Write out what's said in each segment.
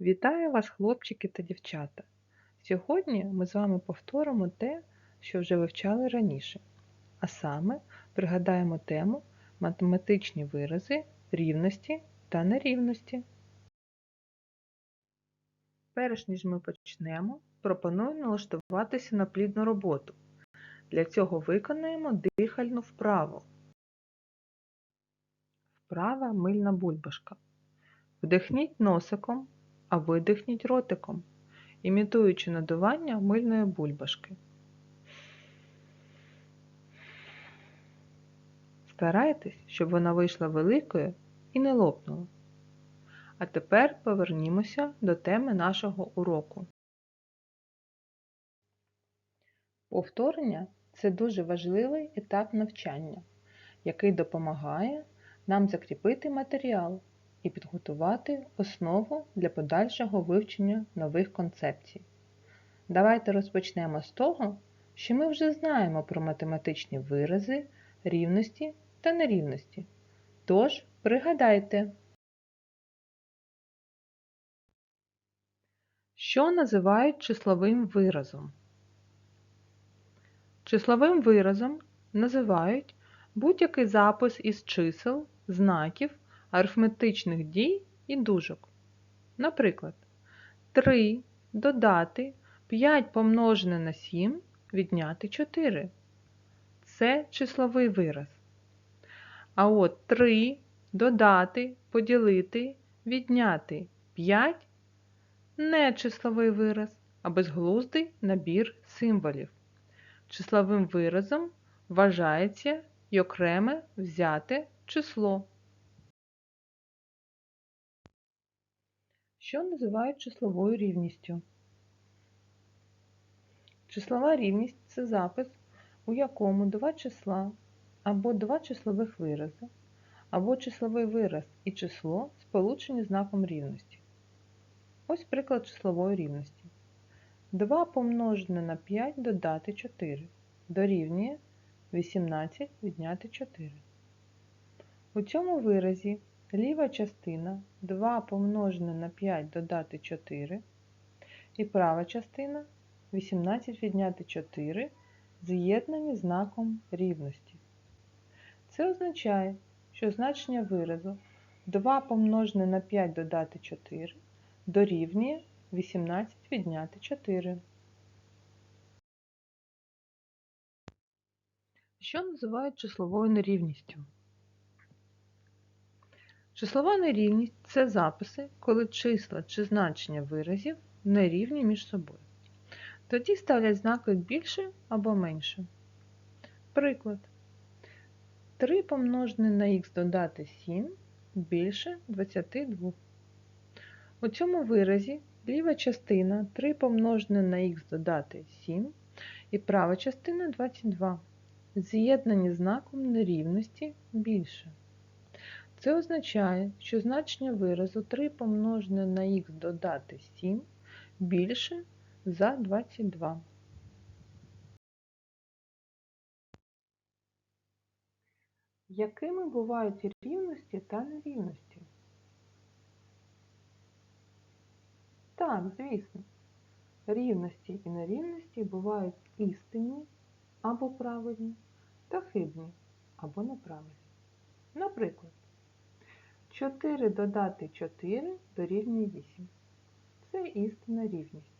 Вітаю вас, хлопчики та дівчата! Сьогодні ми з вами повторимо те, що вже вивчали раніше, а саме пригадаємо тему математичні вирази рівності та нерівності. Перш ніж ми почнемо, пропоную налаштуватися на плідну роботу. Для цього виконаємо дихальну вправу. Вправа мильна бульбашка. Вдихніть носиком, а видихніть ротиком, імітуючи надування мильної бульбашки. Старайтесь, щоб вона вийшла великою і не лопнула. А тепер повернімося до теми нашого уроку. Повторення це дуже важливий етап навчання, який допомагає нам закріпити матеріал і підготувати основу для подальшого вивчення нових концепцій. Давайте розпочнемо з того, що ми вже знаємо про математичні вирази, рівності та нерівності. Тож, пригадайте, що називають числовим виразом. Числовим виразом називають будь-який запис із чисел, знаків, арифметичних дій і дужок. Наприклад, 3 додати 5 помножене на 7 відняти 4. Це числовий вираз. А от 3 додати, поділити, відняти 5 не числовий вираз, а безглуздий набір символів. Числовим виразом вважається й окреме взяте число. Що називають числовою рівністю? Числова рівність це запис, у якому два числа або два числових вирази, або числовий вираз і число сполучені знаком рівності. Ось приклад числової рівності. 2 помножене на 5 додати 4 дорівнює 18 відняти 4. У цьому виразі ліва частина 2 помножене на 5 додати 4 і права частина 18 відняти 4 з'єднані знаком рівності. Це означає, що значення виразу 2 помножене на 5 додати 4 дорівнює 18 відняти 4. Що називають числовою нерівністю? Числова нерівність це записи, коли числа чи значення виразів нерівні між собою. Тоді ставлять знаки більше або менше. Приклад. 3 помножене на х додати 7 більше 22. У цьому виразі ліва частина 3 помножене на х додати 7 і права частина 22. З'єднані знаком нерівності більше. Це означає, що значення виразу 3 помножене на х додати 7 більше за 22. Якими бувають рівності та нерівності? Так, звісно. Рівності і нерівності бувають істинні або правильні та хибні або неправильні. Наприклад, 4 додати 4 дорівнює 8. Це істинна рівність.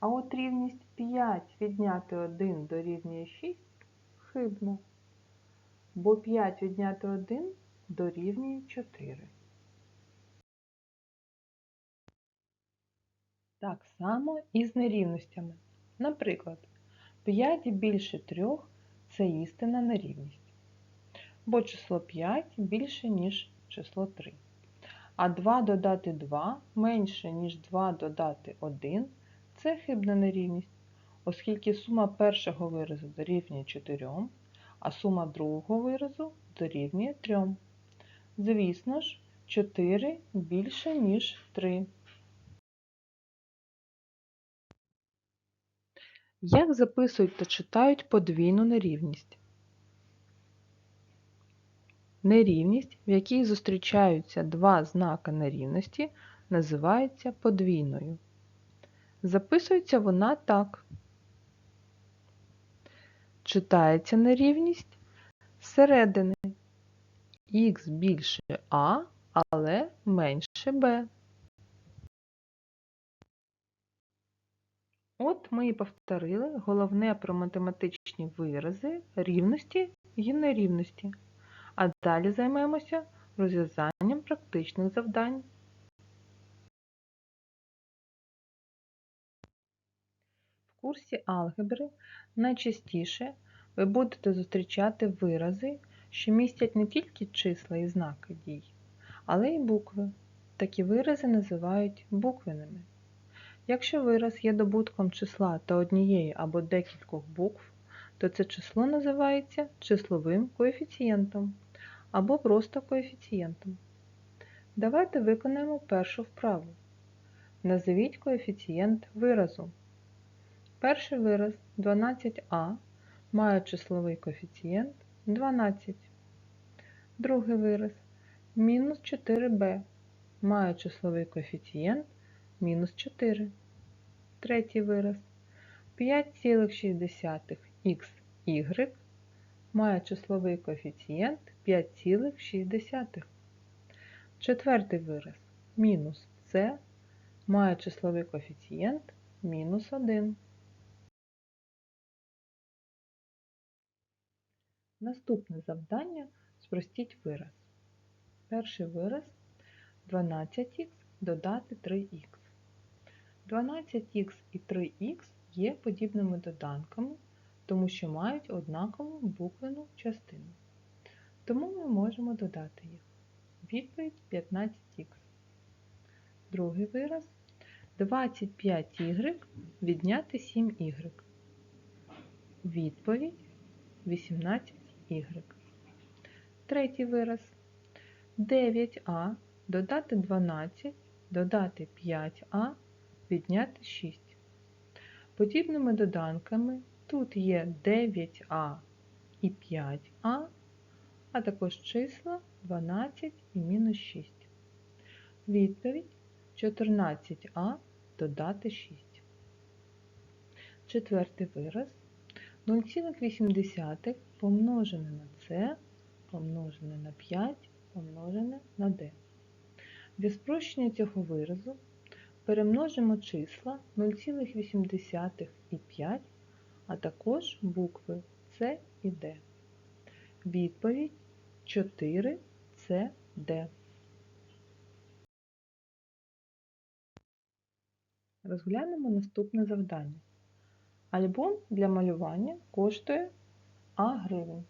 А от рівність 5 відняти 1 дорівнює 6 хибна, бо 5 відняти 1 дорівнює 4. Так само і з нерівностями. Наприклад, 5 більше 3 це істинна нерівність бо число 5 більше, ніж число 3. А 2 додати 2 менше, ніж 2 додати 1 це хибна нерівність, оскільки сума першого виразу дорівнює 4, а сума другого виразу дорівнює 3. Звісно ж, 4 більше, ніж 3. Як записують та читають подвійну нерівність? Нерівність, в якій зустрічаються два знака нерівності, називається подвійною. Записується вона так. Читається нерівність зсередини. Х більше А, але менше Б. От ми і повторили головне про математичні вирази, рівності і нерівності. А далі займемося розв'язанням практичних завдань. В курсі алгебри найчастіше ви будете зустрічати вирази, що містять не тільки числа і знаки дій, але й букви. Такі вирази називають буквеними. Якщо вираз є добутком числа та однієї або декількох букв, то це число називається числовим коефіцієнтом або просто коефіцієнтом. Давайте виконаємо першу вправу. Назвіть коефіцієнт виразу. Перший вираз 12а має числовий коефіцієнт 12. Другий вираз мінус 4b має числовий коефіцієнт мінус 4. Третій вираз 5,6xy має числовий коефіцієнт 5,6. Четвертий вираз мінус c має числовий коефіцієнт мінус 1. Наступне завдання спростіть вираз. Перший вираз 12х додати 3х. 12х і 3х є подібними доданками, тому що мають однакову буквену частину. Тому ми можемо додати їх. Відповідь 15х. Другий вираз 25y відняти 7y. Відповідь 18y. Третій вираз 9а додати 12, додати 5а, відняти 6. Подібними доданками тут є 9а і 5а, а також числа 12 і мінус 6. Відповідь 14а додати 6. Четвертий вираз 0,8 помножене на c помножене на 5 помножене на d. Для спрощення цього виразу перемножимо числа 0,8 і 5, а також букви С і Д. Відповідь 4 С Д. Розглянемо наступне завдання. Альбом для малювання коштує А гривень,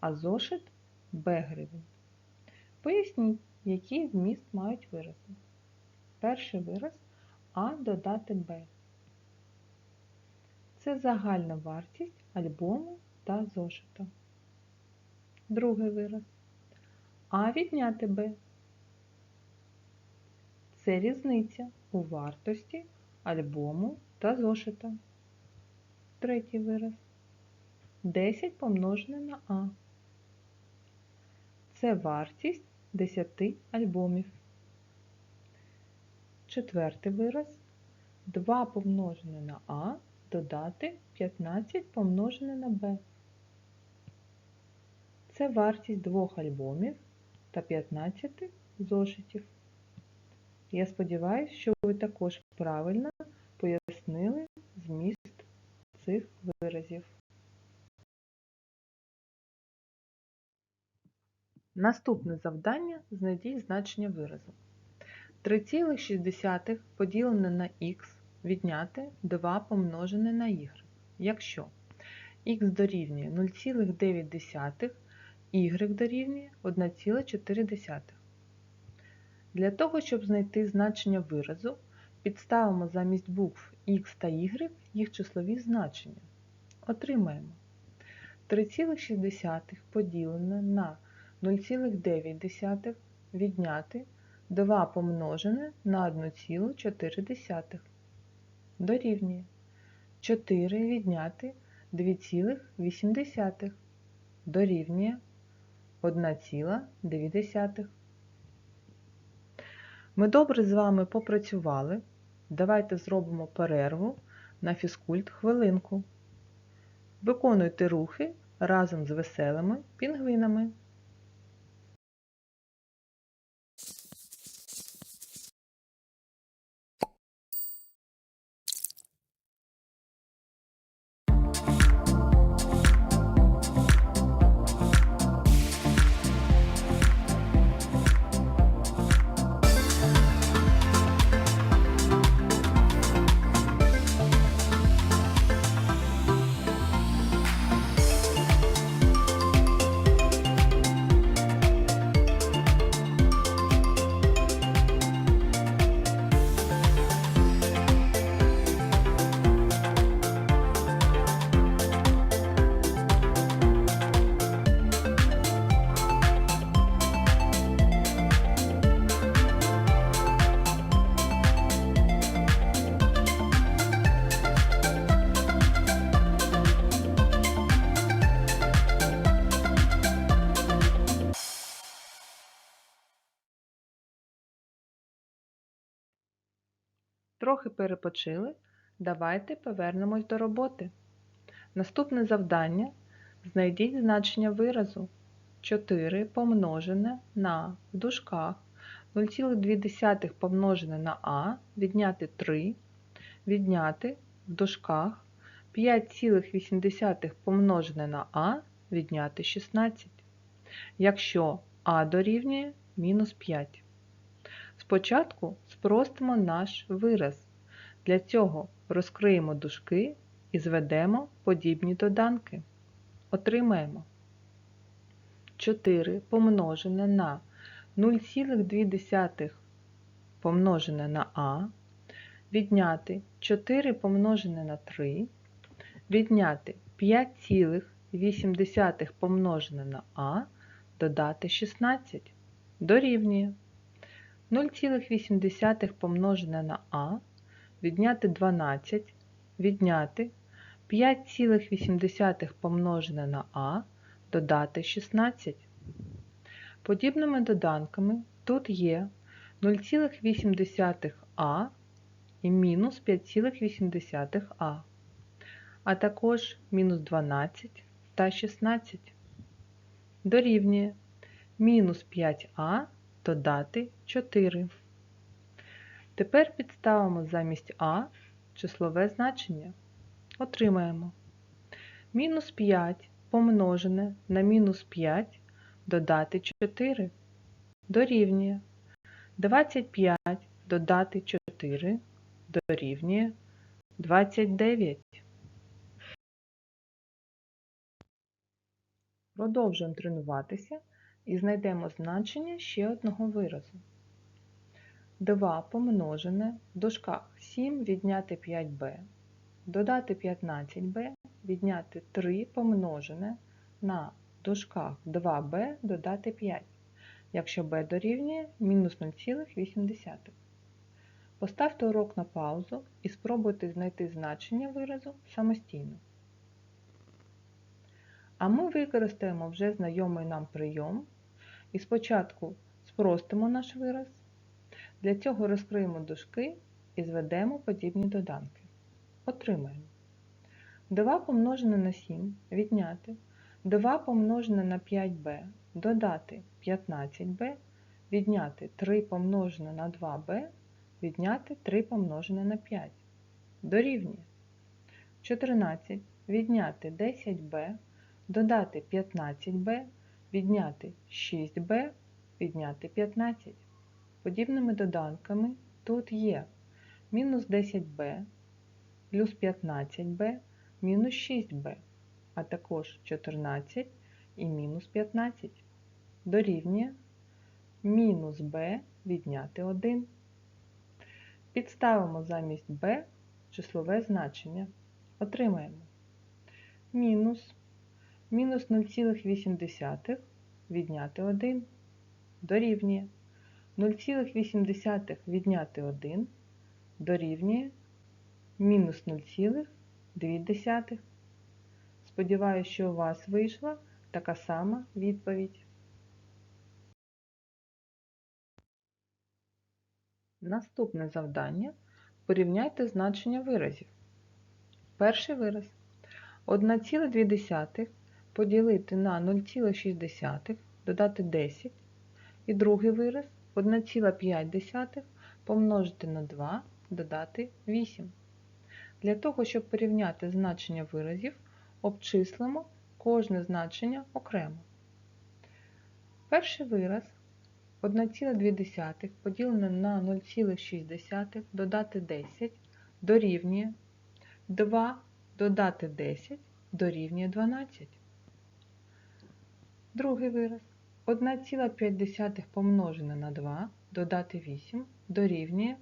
а зошит Б гривень. Поясніть, який вміст мають вирази. Перший вираз А додати Б. Це загальна вартість альбому та зошита. Другий вираз А відняти Б. Це різниця у вартості альбому та зошита. Третій вираз 10 помножене на А. Це вартість 10 альбомів. Четвертий вираз 2 помножене на А додати 15 помножене на Б. Це вартість двох альбомів та 15 зошитів. Я сподіваюся, що ви також правильно пояснили зміст цих виразів. Наступне завдання знайдіть значення виразу. 3,6 поділене на х відняти 2 помножене на y. Якщо х дорівнює 0,9, y дорівнює 1,4. Для того, щоб знайти значення виразу, підставимо замість букв х та y їх числові значення. Отримаємо 3,6 поділене на 0,9 відняти 2 помножене на 1,4 дорівнює 4 відняти 2,8 дорівнює 1,2. Ми добре з вами попрацювали. Давайте зробимо перерву на фізкульт хвилинку. Виконуйте рухи разом з веселими пінгвинами. Трохи перепочили. Давайте повернемось до роботи. Наступне завдання. Знайдіть значення виразу 4 помножене на в дужках 0,2 помножене на а, відняти 3, відняти в дужках 5,8 помножене на а, відняти 16. Якщо а дорівнює мінус 5. Спочатку спростимо наш вираз. Для цього розкриємо дужки і зведемо подібні доданки. Отримаємо 4 помножене на 0,2 помножене на а, відняти 4 помножене на 3, відняти 5,8 помножене на а, додати 16 дорівнює 0,8 помножене на а, відняти 12, відняти 5,8 помножене на а, додати 16. Подібними доданками тут є 0,8а і мінус 5,8а, а також мінус 12 та 16. Дорівнює мінус 5а додати 4. Тепер підставимо замість А числове значення. Отримаємо мінус 5 помножене на мінус 5 додати 4 дорівнює 25 додати 4 дорівнює 29. Продовжуємо тренуватися і знайдемо значення ще одного виразу. 2 помножене в дужках 7 відняти 5b, додати 15b, відняти 3 помножене на в дужках 2b додати 5, якщо b дорівнює мінус 0,8. Поставте урок на паузу і спробуйте знайти значення виразу самостійно. А ми використаємо вже знайомий нам прийом і спочатку спростимо наш вираз. Для цього розкриємо дужки і зведемо подібні доданки. Отримаємо 2 помножене на 7 відняти 2 помножене на 5b додати 15b, відняти 3 помножене на 2b, відняти 3 помножене на 5. Дорівнює 14 відняти 10b, додати 15b, відняти 6b, відняти 15. Подібними доданками тут є мінус 10b, плюс 15b, мінус 6b, а також 14 і мінус 15. Дорівнює мінус b відняти 1. Підставимо замість b числове значення. Отримаємо мінус мінус 0,8 відняти 1 дорівнює 0,8 відняти 1 дорівнює мінус 0,2. Сподіваюся, що у вас вийшла така сама відповідь. Наступне завдання порівняйте значення виразів. Перший вираз 1,2 поділити на 0,6 додати 10. І другий вираз 1,5 помножити на 2 додати 8. Для того, щоб порівняти значення виразів, обчислимо кожне значення окремо. Перший вираз 1,2 поділене на 0,6 додати 10 дорівнює 2 додати 10 дорівнює 12. Другий вираз 1,5 помножене на 2 додати 8 дорівнює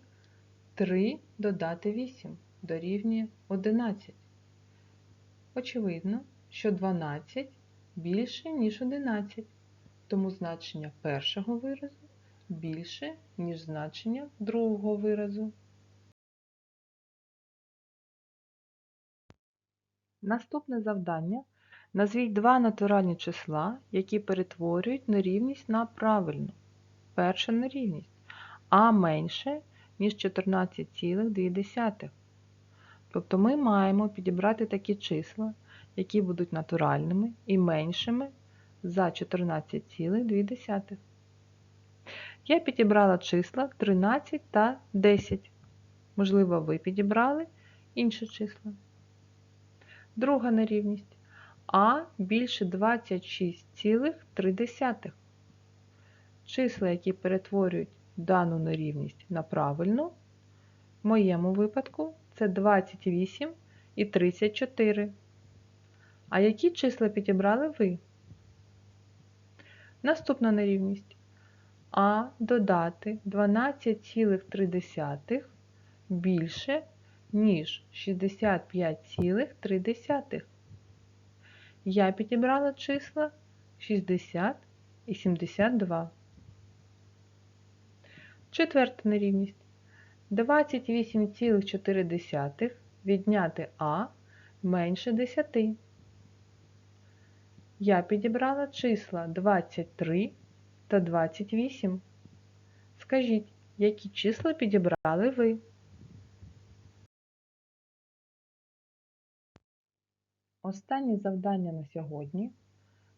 3 додати 8 дорівнює 11. Очевидно, що 12 більше, ніж 11, тому значення першого виразу більше, ніж значення другого виразу. Наступне завдання. Назвіть два натуральні числа, які перетворюють нерівність на правильну. Перша нерівність а менше, ніж 14,2. Тобто ми маємо підібрати такі числа, які будуть натуральними і меншими за 14,2. Я підібрала числа 13 та 10. Можливо, ви підібрали інші числа. Друга нерівність А більше 26,3. Числа, які перетворюють дану нерівність на правильну, в моєму випадку це 28 і 34. А які числа підібрали ви? Наступна нерівність. А додати 12,3 більше, ніж 65,3. Я підібрала числа 60 і 72. Четверта нерівність. 28,4 відняти А менше 10. Я підібрала числа 23 та 28. Скажіть, які числа підібрали ви? Останнє завдання на сьогодні.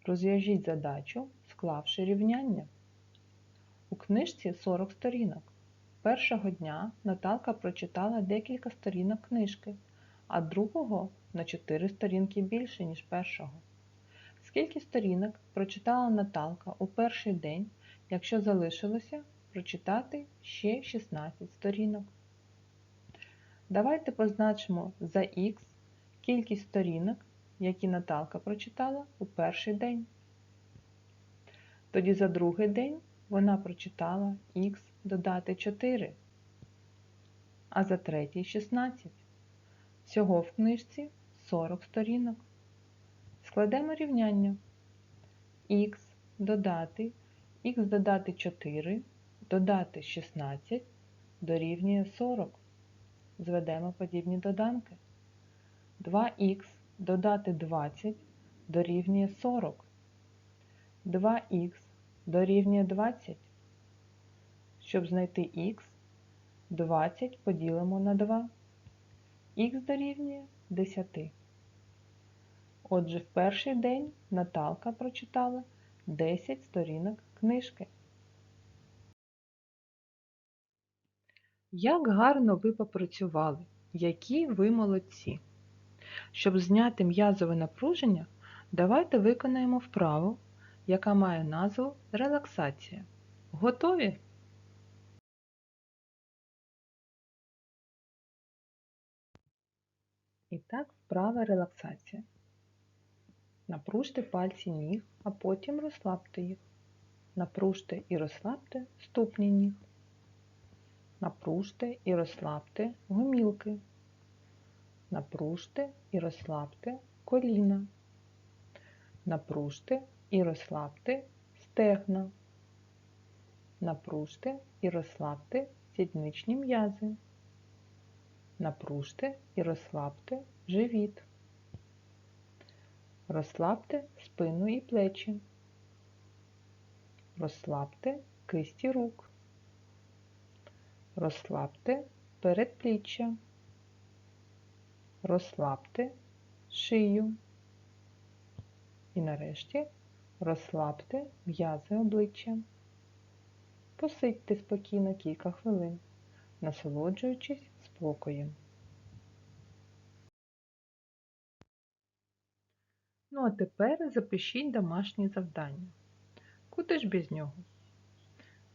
Розв'яжіть задачу, склавши рівняння. У книжці 40 сторінок. Першого дня Наталка прочитала декілька сторінок книжки, а другого на 4 сторінки більше, ніж першого. Скільки сторінок прочитала Наталка у перший день, якщо залишилося прочитати ще 16 сторінок? Давайте позначимо за х кількість сторінок, які Наталка прочитала у перший день. Тоді за другий день вона прочитала х додати 4, а за третій 16. Всього в книжці 40 сторінок. Складемо рівняння. х додати, х додати 4, додати 16 дорівнює 40. Зведемо подібні доданки. 2х додати 20 дорівнює 40. 2х дорівнює 20. Щоб знайти х, 20 поділимо на 2. Х дорівнює 10. Отже, в перший день Наталка прочитала 10 сторінок книжки. Як гарно ви попрацювали, які ви молодці! Щоб зняти м'язове напруження, давайте виконаємо вправу, яка має назву релаксація. Готові? І так, вправа релаксація. Напружте пальці ніг, а потім розслабте їх. Напружте і розслабте ступні ніг. Напружте і розслабте гомілки. Напружте і розслабте коліна. Напружте і розслабте стегна. Напружте і розслабте сідничні м'язи. Напружте і розслабте живіт. Розслабте спину і плечі. Розслабте кисті рук. Розслабте передпліччя. Розслабте шию. І нарешті розслабте м'язи обличчя. Посидьте спокійно кілька хвилин, насолоджуючись спокоєм. Ну а тепер запишіть домашнє завдання. Куди ж без нього?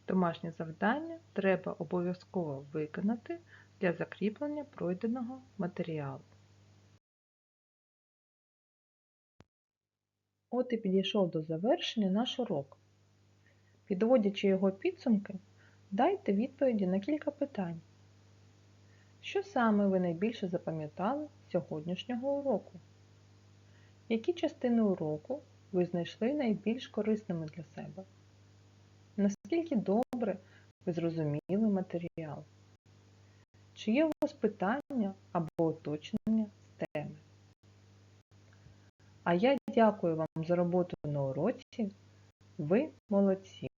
Домашнє завдання треба обов'язково виконати для закріплення пройденого матеріалу. От і підійшов до завершення наш урок. Підводячи його підсумки, дайте відповіді на кілька питань. Що саме ви найбільше запам'ятали сьогоднішнього уроку? Які частини уроку ви знайшли найбільш корисними для себе? Наскільки добре ви зрозуміли матеріал? Чи є у вас питання або уточнення з теми? А я дякую вам за роботу на уроці. Ви молодці!